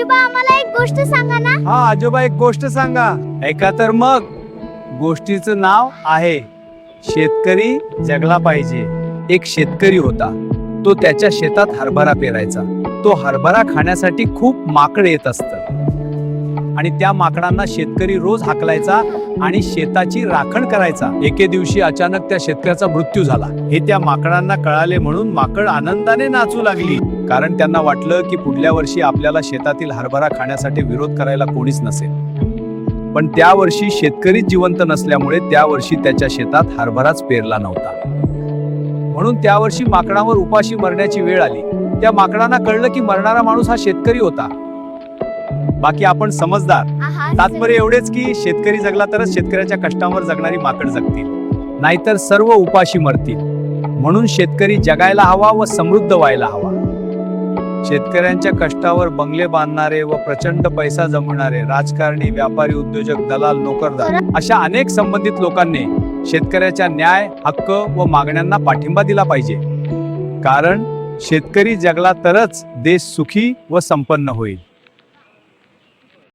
आजोबा आम्हाला एक गोष्ट सांगा ना? हा आजोबा एक गोष्ट सांगा. ऐका तर मग गोष्टीचं नाव आहे शेतकरी जगला पाहिजे. एक शेतकरी होता. तो त्याच्या शेतात हरभरा पेरायचा. तो हरभरा खाण्यासाठी खूप माकड येत असत. आणि त्या माकडांना शेतकरी रोज हाकलायचा आणि शेताची राखण करायचा. एके दिवशी अचानक त्या शेतकऱ्याचा मृत्यू झाला. हे त्या माकडांना कळाले म्हणून माकड आनंदाने नाचू लागली. कारण त्यांना वाटलं की पुढल्या वर्षी आपल्याला शेतातील हरभरा खाण्यासाठी विरोध करायला कोणीच नसेल. पण त्या वर्षी शेतकरीच जिवंत नसल्यामुळे त्या वर्षी त्याच्या शेतात हरभराच पेरला नव्हता. म्हणून त्या वर्षी माकडावर उपाशी मरण्याची वेळ आली. त्या माकडांना कळलं की मरणारा माणूस हा शेतकरी होता. बाकी आपण समजदार. तात्पर्य एवढेच की शेतकरी जगला तरच शेतकऱ्याच्या कष्टावर जगणारी माकड जगतील. नाहीतर सर्व उपाशी मरतील. म्हणून शेतकरी जगायला हवा व समृद्ध व्हायला हवा. शेतकऱ्यांच्या कष्टावर बंगले बांधणारे व प्रचंड पैसा जमवणारे राजकारणी व्यापारी उद्योजक दलाल नोकरदार अशा अनेक संबंधित लोकांनी शेतकऱ्याच्या न्याय हक्क व मागण्यांना पाठिंबा दिला पाहिजे. कारण शेतकरी जगला तरच देश सुखी व संपन्न होईल.